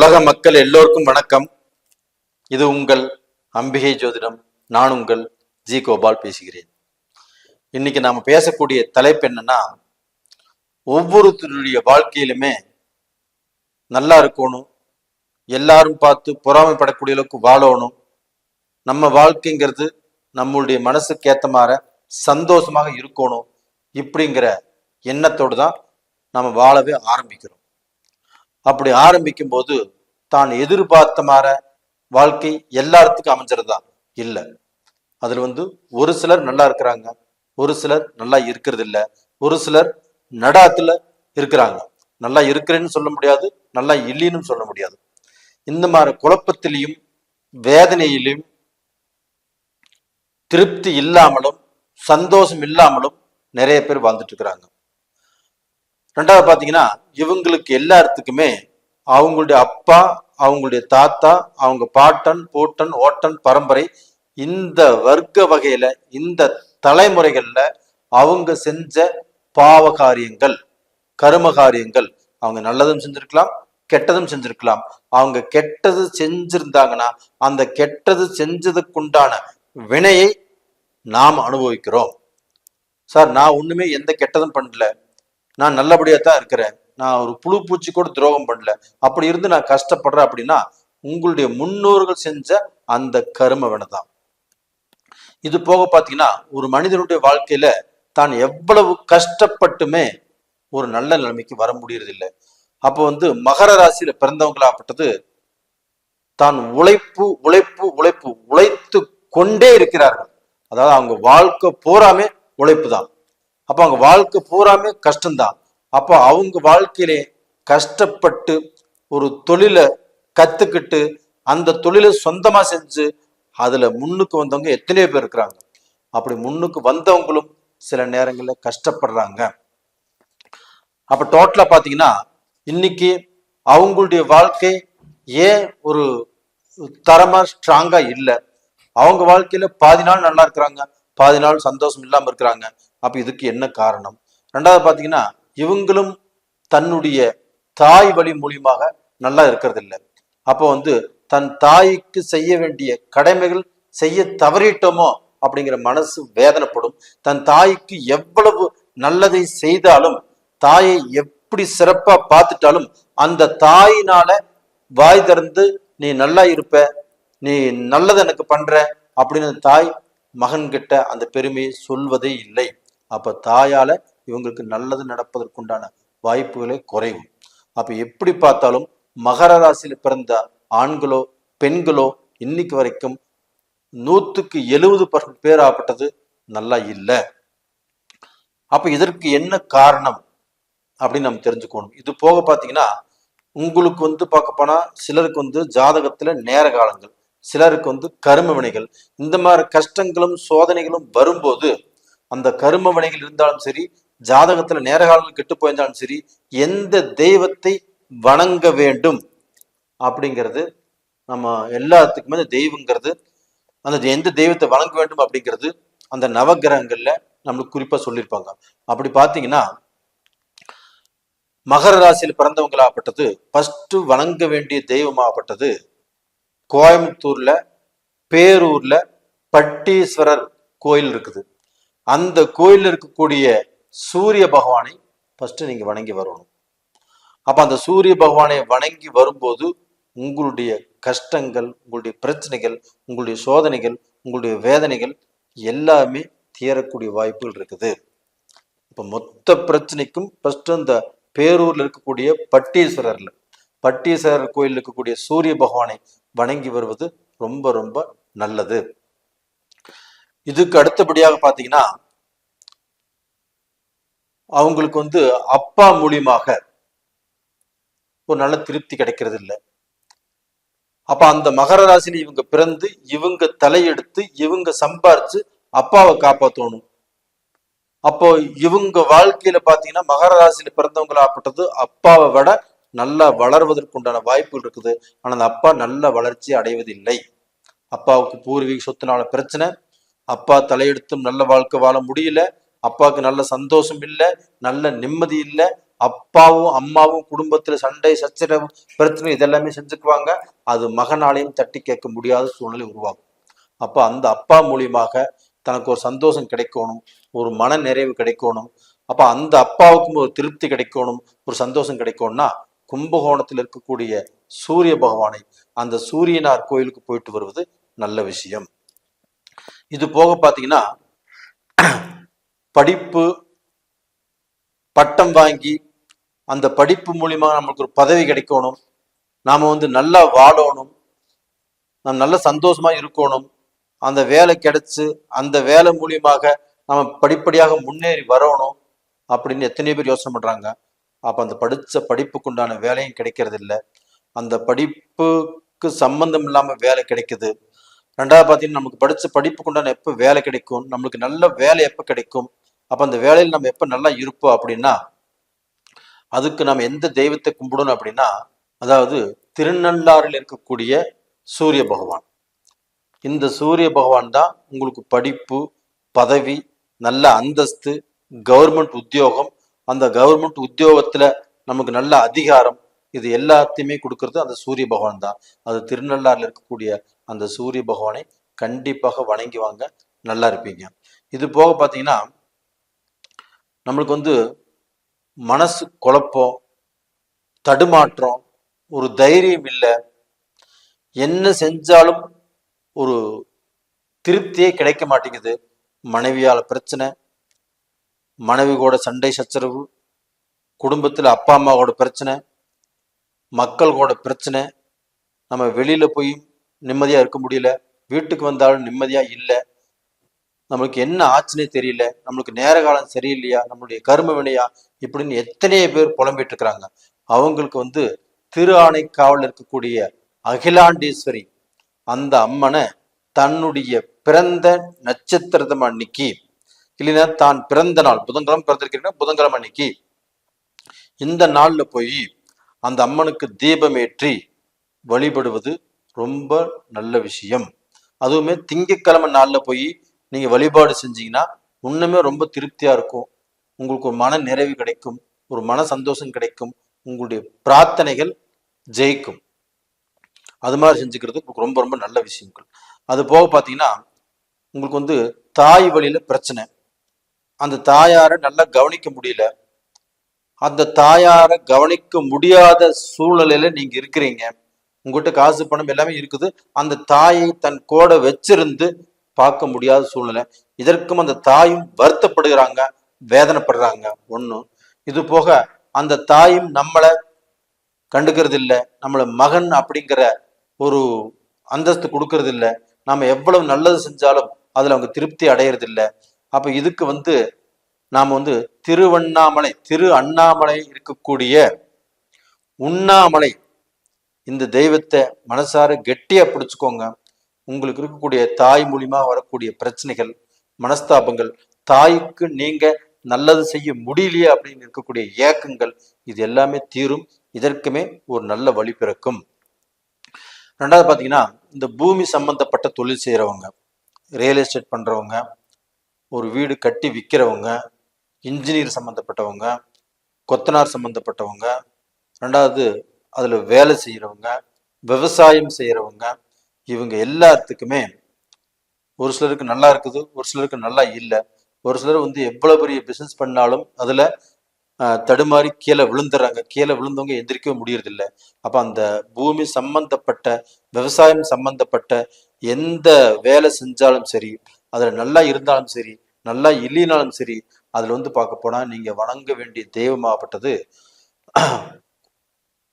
உலக மக்கள் எல்லோருக்கும் வணக்கம். இது உங்கள் அம்பிகை ஜோதிடம். நான் உங்கள் ஜி கோபால் பேசுகிறேன். இன்னைக்கு நாம பேசக்கூடிய தலைப்பு என்னன்னா ஒவ்வொருத்தருடைய வாழ்க்கையிலுமே நல்லா இருக்கணும் எல்லாரும் பார்த்து பொறாமைப்படக்கூடிய அளவுக்கு வாழணும். நம்ம வாழ்க்கைங்கிறது நம்மளுடைய மனசுக்கு ஏத்த மாதிரி சந்தோஷமாக இருக்கணும். இப்படிங்கிற எண்ணத்தோடு தான் நம்ம வாழவே ஆரம்பிக்கிறோம். அப்படி ஆரம்பிக்கும் போது தான் எதிர்பார்த்த மாற வாழ்க்கை எல்லாத்துக்கும் அமைஞ்சிருந்தா இல்லை. அதுல வந்து ஒரு சிலர் நல்லா இருக்கிறாங்க ஒரு சிலர் நல்லா இருக்கிறது இல்லை ஒரு சிலர் நடாத்துல இருக்கிறாங்க. நல்லா இருக்கிறேன்னு சொல்ல முடியாது நல்லா இல்லைன்னு சொல்ல முடியாது. இந்த மாதிரி குழப்பத்திலையும் வேதனையிலும் திருப்தி இல்லாமலும் சந்தோஷம் இல்லாமலும் நிறைய பேர் வாழ்ந்துட்டு இருக்கிறாங்க. ரெண்டாவது பார்த்தீங்கன்னா இவங்களுக்கு எல்லாத்துக்குமே அவங்களுடைய அப்பா அவங்களுடைய தாத்தா அவங்க பாட்டன் பூட்டன் ஓட்டன் பரம்பரை இந்த வர்க்க வகையில இந்த தலைமுறைகள்ல அவங்க செஞ்ச பாவ காரியங்கள் கரும காரியங்கள் அவங்க நல்லதும் செஞ்சிருக்கலாம் கெட்டதும் செஞ்சிருக்கலாம். அவங்க கெட்டது செஞ்சிருந்தாங்கன்னா அந்த கெட்டது செஞ்சதுக்குண்டான வினையை நாம் அனுபவிக்கிறோம். சார் நான் ஒண்ணுமே எந்த கெட்டதும் பண்ணல. நான் நல்லபடியா தான் இருக்கிறேன். நான் ஒரு புழு பூச்சி கூட துரோகம் பண்ணல. அப்படி இருந்து நான் கஷ்டப்படுறேன் அப்படின்னா உங்களுடைய முன்னோர்கள் செஞ்ச அந்த கரும வினைதான். இது போக பாத்தீங்கன்னா ஒரு மனிதனுடைய வாழ்க்கையில தான் எவ்வளவு கஷ்டப்பட்டுமே ஒரு நல்ல நிலைமைக்கு வர முடியறதில்லை. அப்போ வந்து மகர ராசியில பிறந்தவங்களாப்பட்டது தான் உழைப்பு உழைப்பு உழைப்பு உழைத்து கொண்டே இருக்கிறார்கள். அதாவது அவங்க வாழ்க்கை போறாமே உழைப்பு தான் அப்போ அவங்க வாழ்க்கை பூராமே கஷ்டம்தான். அப்போ அவங்க வாழ்க்கையிலே கஷ்டப்பட்டு ஒரு தொழிலை கத்துக்கிட்டு அந்த தொழிலை சொந்தமா செஞ்சு அதுல முன்னுக்கு வந்தவங்க எத்தனையோ பேர் இருக்கிறாங்க. அப்படி முன்னுக்கு வந்தவங்களும் சில நேரங்களில் கஷ்டப்படுறாங்க. அப்ப டோட்டலா பாத்தீங்கன்னா இன்னைக்கு அவங்களுடைய வாழ்க்கை ஏன் ஒரு தரமா ஸ்ட்ராங்கா இல்லை? அவங்க வாழ்க்கையில பாதி நாள் நல்லா இருக்கிறாங்க பாதி நாள் சந்தோஷம் இல்லாம இருக்கிறாங்க. அப்ப இதுக்கு என்ன காரணம்? ரெண்டாவது பார்த்தீங்கன்னா இவங்களும் தன்னுடைய தாய் வழி மூலியமாக நல்லா இருக்கிறது இல்லை அப்போ வந்து தன் தாய்க்கு செய்ய வேண்டிய கடமைகள் செய்ய தவறிட்டோமோ அப்படிங்கிற மனசு வேதனைப்படும். தன் தாய்க்கு எவ்வளவு நல்லதை செய்தாலும் தாயை எப்படி சிறப்பா பார்த்துட்டாலும் அந்த தாயினால வாய் திறந்து நீ நல்லா இருப்ப நீ நல்லது எனக்கு பண்ற அப்படின்னு தாய் மகன்கிட்ட அந்த பெருமையை சொல்வதே இல்லை. அப்போ தாயால இவங்களுக்கு நல்லது நடப்பதற்குண்டான வாய்ப்புகளே குறையும் அப்போ எப்படி பார்த்தாலும் மகர ராசியில் பிறந்த ஆண்களோ பெண்களோ இன்னைக்கு வரைக்கும் நூற்றுக்கு எழுபது பர்சன்ட் பேர் ஆப்பட்டது நல்லா இல்லை. அப்போ இதற்கு என்ன காரணம் அப்படின்னு நம்ம தெரிஞ்சுக்கணும். இது போக பார்த்தீங்கன்னா உங்களுக்கு வந்து பார்க்க போனா சிலருக்கு வந்து ஜாதகத்துல நேர காலங்கள் சிலருக்கு வந்து கரும வினைகள் இந்த மாதிரி கஷ்டங்களும் சோதனைகளும் வரும்போது அந்த கரும வினைகள் இருந்தாலும் சரி ஜாதகத்துல நேர காலங்கள் கெட்டு போயிருந்தாலும் சரி எந்த தெய்வத்தை வணங்க வேண்டும் அப்படிங்கிறது நம்ம எல்லாத்துக்குமே அந்த தெய்வங்கிறது அந்த எந்த தெய்வத்தை வணங்க வேண்டும் அப்படிங்கிறது அந்த நவகிரகங்கள்ல நம்மளுக்கு குறிப்பா சொல்லியிருப்பாங்க. அப்படி பார்த்தீங்கன்னா மகர ராசியில் பிறந்தவங்களாகப்பட்டது ஃபர்ஸ்ட் வணங்க வேண்டிய தெய்வமாகப்பட்டது கோயம்புத்தூர்ல பேரூர்ல பட்டீஸ்வரர் கோயில் இருக்குது. அந்த கோயிலில் இருக்கக்கூடிய சூரிய பகவானை ஃபர்ஸ்ட் நீங்க வணங்கி வரணும். அப்ப அந்த சூரிய பகவானை வணங்கி வரும்போது உங்களுடைய கஷ்டங்கள் உங்களுடைய பிரச்சனைகள் உங்களுடைய சோதனைகள் உங்களுடைய வேதனைகள் எல்லாமே தீரக்கூடிய வாய்ப்புகள் இருக்குது. இப்ப மொத்த பிரச்சனைக்கும் ஃபர்ஸ்ட் அந்த பேரூர்ல இருக்கக்கூடிய பட்டீஸ்வரர்ல பட்டீஸ்வரர் கோயில் இருக்கக்கூடிய சூரிய பகவானை வணங்கி வருவது ரொம்ப ரொம்ப நல்லது. இதுக்கு அடுத்தபடியாக பாத்தீங்கன்னா அவங்களுக்கு வந்து அப்பா மூலியமாக ஒரு நல்ல திருப்தி கிடைக்கிறது இல்லை அப்ப அந்த மகர ராசியில இவங்க பிறந்து இவங்க தலையெடுத்து இவங்க சம்பாரிச்சு அப்பாவை காப்பாற்றணும் அப்போ இவங்க வாழ்க்கையில பாத்தீங்கன்னா மகர ராசியில பிறந்தவங்களாப்பட்டது அப்பாவை விட நல்லா வளர்வதற்கு உண்டான வாய்ப்புகள் இருக்குது. ஆனா அந்த அப்பா நல்ல வளர்ச்சி அடைவதில்லை. அப்பாவுக்கு பூர்வீக சொத்துனால பிரச்சனை அப்பா தலையெடுத்தும் நல்ல வாழ்க்கை வாழ முடியல அப்பாவுக்கு நல்ல சந்தோஷம் இல்லை நல்ல நிம்மதி இல்லை அப்பாவும் அம்மாவும் குடும்பத்துல சண்டை சச்சரவு பிரச்சனை இதெல்லாமே செஞ்சுக்குவாங்க. அது மகனாலையும் தட்டி கேட்க முடியாத சூழ்நிலை உருவாகும். அப்ப அந்த அப்பா மூலியமாக தனக்கு ஒரு சந்தோஷம் கிடைக்கணும் ஒரு மன நிறைவு கிடைக்கணும். அப்ப அந்த அப்பாவுக்கும் ஒரு திருப்தி கிடைக்கணும் ஒரு சந்தோஷம் கிடைக்கணும்னா கும்பகோணத்தில் இருக்கக்கூடிய சூரிய பகவானை அந்த சூரியனார் கோயிலுக்கு போயிட்டு வருவது நல்ல விஷயம். இது போக பார்த்தீங்கன்னா படிப்பு பட்டம் வாங்கி அந்த படிப்பு மூலியமா நம்மளுக்கு ஒரு பதவி கிடைக்கணும். நாம் வந்து நல்லா வாழணும். நாம் நல்ல சந்தோஷமாக இருக்கணும். அந்த வேலை கிடைச்சி அந்த வேலை மூலியமாக நம்ம படிப்படியாக முன்னேறி வரணும் அப்படின்னு எத்தனை பேர் யோசனை பண்ணுறாங்க அப்போ அந்த படித்த படிப்புக்குண்டான வேலையும் கிடைக்கிறது இல்லை அந்த படிப்புக்கு சம்பந்தம் இல்லாமல் வேலை கிடைக்குது. ரெண்டாவது பார்த்தீங்கன்னா நமக்கு படிச்ச படிப்புக்குண்டான எப்போ வேலை கிடைக்கும்? நம்மளுக்கு நல்ல வேலை எப்போ கிடைக்கும்? அப்போ அந்த வேலையில் நம்ம எப்போ நல்லா இருப்போம் அப்படின்னா அதுக்கு நம்ம எந்த தெய்வத்தை கும்பிடணும் அப்படின்னா அதாவது திருநள்ளாறில் இருக்கக்கூடிய சூரிய பகவான். இந்த சூரிய பகவான் தான் உங்களுக்கு படிப்பு பதவி நல்ல அந்தஸ்து கவர்மெண்ட் உத்தியோகம். அந்த கவர்மெண்ட் உத்தியோகத்தில் நமக்கு நல்ல அதிகாரம் இது எல்லாத்தையுமே கொடுக்கறது அந்த சூரிய பகவான் தான். அது திருநள்ளாறுல இருக்கக்கூடிய அந்த சூரிய பகவானை கண்டிப்பாக வணங்கி வாங்க நல்லா இருப்பீங்க. இது போக பார்த்தீங்கன்னா நம்மளுக்கு வந்து மனசு குழப்பம் தடுமாற்றம் ஒரு தைரியம் இல்லை. என்ன செஞ்சாலும் ஒரு திருப்தியே கிடைக்க மாட்டேங்குது. மனைவியால் பிரச்சனை மனைவி கூட சண்டை சச்சரவு குடும்பத்தில் அப்பா அம்மாவோட பிரச்சனை மக்களோட பிரச்சனை. நம்ம வெளியில போய் நிம்மதியா இருக்க முடியல. வீட்டுக்கு வந்தாலும் நிம்மதியா இல்லை. நம்மளுக்கு என்ன ஆச்சுன்னே தெரியல. நம்மளுக்கு நேர காலம் சரியில்லையா? நம்மளுடைய கரும வினையா? இப்படின்னு எத்தனையோ பேர் புலம்பிட்டு இருக்கிறாங்க அவங்களுக்கு வந்து திரு ஆணைக்காவல் இருக்கக்கூடிய அகிலாண்டேஸ்வரி அந்த அம்மனை தன்னுடைய பிறந்த நட்சத்திரதம் அன்னைக்கு இல்லைன்னா தான் பிறந்த நாள் புதன்கிழமை பிறந்திருக்கிறீங்கன்னா புதன்கிழமை அன்னைக்கு இந்த நாள்ல போய் அந்த அம்மனுக்கு தீபம் ஏற்றி வழிபடுவது ரொம்ப நல்ல விஷயம். அதுவுமே திங்கட்கிழமை நாளில் போய் நீங்கள் வழிபாடு செஞ்சீங்கன்னா இன்னுமே ரொம்ப திருப்தியாக இருக்கும். உங்களுக்கு ஒரு மன நிறைவு கிடைக்கும். ஒரு மன சந்தோஷம் கிடைக்கும். உங்களுடைய பிரார்த்தனைகள் ஜெயிக்கும். அது மாதிரி செஞ்சுக்கிறது உங்களுக்கு ரொம்ப ரொம்ப நல்ல விஷயங்கள். அது போக பார்த்தீங்கன்னா உங்களுக்கு வந்து தாய் வழியில பிரச்சனை. அந்த தாயாரை நல்லா கவனிக்க முடியல. அந்த தாயாரை கவனிக்க முடியாத சூழ்நிலையில நீங்க இருக்கிறீங்க. உங்ககிட்ட காசு பணம் எல்லாமே இருக்குது. அந்த தாயை தன் கூட வச்சிருந்து பார்க்க முடியாத சூழ்நிலை. இதற்கும் அந்த தாயும் வருத்தப்படுகிறாங்க வேதனைப்படுறாங்க. ஒன்றும் இது போக அந்த தாயும் நம்மளை கண்டுக்கிறது இல்லை நம்மள மகன் அப்படிங்கிற ஒரு அந்தஸ்து கொடுக்கறது இல்லை நாம எவ்வளவு நல்லது செஞ்சாலும் அதுல அவங்க திருப்தி அடையிறது இல்லை அப்போ இதுக்கு வந்து நாம் வந்து திருவண்ணாமலை திரு அண்ணாமலை இருக்கக்கூடிய உண்ணாமலை. இந்த தெய்வத்தை மனசார கெட்டியா பிடிச்சுக்கோங்க. உங்களுக்கு இருக்கக்கூடிய தாய் மூலியமா வரக்கூடிய பிரச்சனைகள் மனஸ்தாபங்கள் தாய்க்கு நீங்க நல்லது செய்ய முடியலையே அப்படின்னு இருக்கக்கூடிய ஏக்கங்கள் இது எல்லாமே தீரும். இதற்குமே ஒரு நல்ல வழி பிறக்கும். ரெண்டாவது பார்த்தீங்கன்னா இந்த பூமி சம்பந்தப்பட்ட தொழில் செய்கிறவங்க ரியல் எஸ்டேட் பண்ணுறவங்க ஒரு வீடு கட்டி விற்கிறவங்க இன்ஜினியர் சம்மந்தப்பட்டவங்க கொத்தனார் சம்மந்தப்பட்டவங்க ரெண்டாவது அதில் வேலை செய்கிறவங்க விவசாயம் செய்கிறவங்க இவங்க எல்லாத்துக்குமே ஒரு சிலருக்கு நல்லா இருக்குது ஒரு சிலருக்கு நல்லா இல்லை. ஒரு சிலர் வந்து எவ்வளோ பெரிய பிஸ்னஸ் பண்ணாலும் அதில் தடுமாறி கீழே விழுந்துடுறாங்க கீழே விழுந்தவங்க எந்திரிக்கவே முடியறதில்ல. அப்போ அந்த பூமி சம்பந்தப்பட்ட விவசாயம் சம்பந்தப்பட்ட எந்த வேலை செஞ்சாலும் சரி அதில் நல்லா இருந்தாலும் சரி நல்லா இல்லைனாலும் சரி அதில் வந்து பார்க்க போனால் நீங்கள் வணங்க வேண்டிய தெய்வமாகப்பட்டது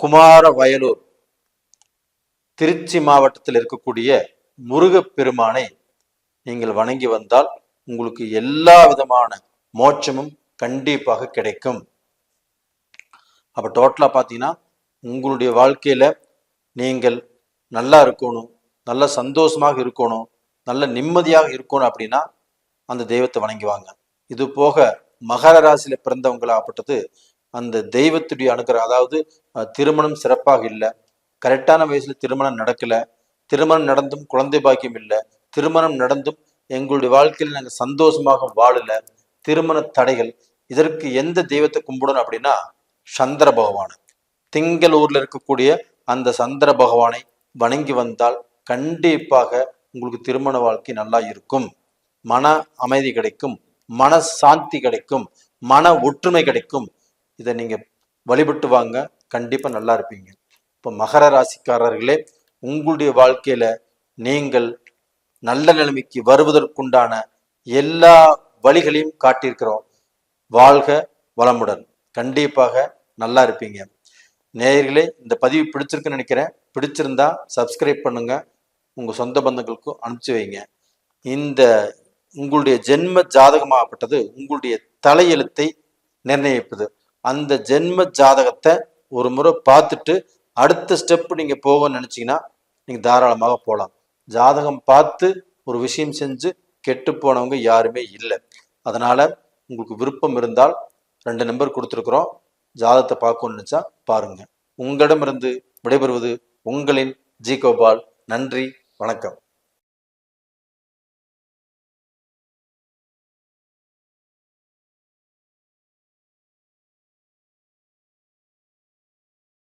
குமார வயலூர். திருச்சி மாவட்டத்தில் இருக்கக்கூடிய முருகப்பெருமானை நீங்கள் வணங்கி வந்தால் உங்களுக்கு எல்லா விதமான மோட்சமும் கண்டிப்பாக கிடைக்கும். அப்போ டோட்டலாக பார்த்தீங்கன்னா உங்களுடைய வாழ்க்கையில் நீங்கள் நல்லா இருக்கணும் நல்ல சந்தோஷமாக இருக்கணும் நல்ல நிம்மதியாக இருக்கணும் அப்படின்னா அந்த தெய்வத்தை வணங்கி வாங்க இது போக மகர ராசியில பிறந்தவங்களாகப்பட்டது அந்த தெய்வத்துடைய அனுகிரகம் அதாவது திருமணம் சிறப்பாக இல்லை. கரெக்டான வயசுல திருமணம் நடக்கல. திருமணம் நடந்தும் குழந்தை பாக்கியம் இல்லை. திருமணம் நடந்தும் எங்களுடைய வாழ்க்கையில் நாங்கள் சந்தோஷமாக வாழல. திருமண தடைகள். இதற்கு எந்த தெய்வத்தை கும்பிடணும் அப்படின்னா சந்திர பகவானை. திங்களூர்ல இருக்கக்கூடிய அந்த சந்திர பகவானை வணங்கி வந்தால் கண்டிப்பாக உங்களுக்கு திருமண வாழ்க்கை நல்லா இருக்கும். மன அமைதி கிடைக்கும் மன சாந்தி கிடைக்கும் மன ஒற்றுமை கிடைக்கும். இதை நீங்க வழிபட்டு வாங்க. கண்டிப்பா நல்லா இருப்பீங்க. இப்போ மகர ராசிக்காரர்களே உங்களுடைய வாழ்க்கையில நீங்கள் நல்ல நிலைமைக்கு வருவதற்குண்டான எல்லா வழிகளையும் காட்டியிருக்கிறோம். வாழ்க வளமுடன். கண்டிப்பாக நல்லா இருப்பீங்க. நேயர்களே இந்த பதிவு பிடிச்சிருக்குன்னு நினைக்கிறேன். பிடிச்சிருந்தா சப்ஸ்கிரைப் பண்ணுங்க. உங்க சொந்த பந்தங்களுக்கும் அனுப்பிச்சு வைங்க. இந்த உங்களுடைய ஜென்ம ஜாதகமாகப்பட்டது உங்களுடைய தலையெழுத்தை நிர்ணயிப்பது. அந்த ஜென்ம ஜாதகத்தை ஒரு முறை பார்த்துட்டு அடுத்த ஸ்டெப் நீங்கள் போகணும்னு நினச்சிங்கன்னா நீங்கள் தாராளமாக போகலாம் ஜாதகம் பார்த்து ஒரு விஷயம் செஞ்சு கெட்டு போனவங்க யாருமே இல்லை. அதனால் உங்களுக்கு விருப்பம் இருந்தால் ரெண்டு நம்பர் கொடுத்துருக்குறோம். ஜாதகத்தை பார்க்கணும்னு நினச்சா பாருங்க. உங்களிடமிருந்து விடைபெறுவது உங்களின் ஜி கோபால். நன்றி வணக்கம்.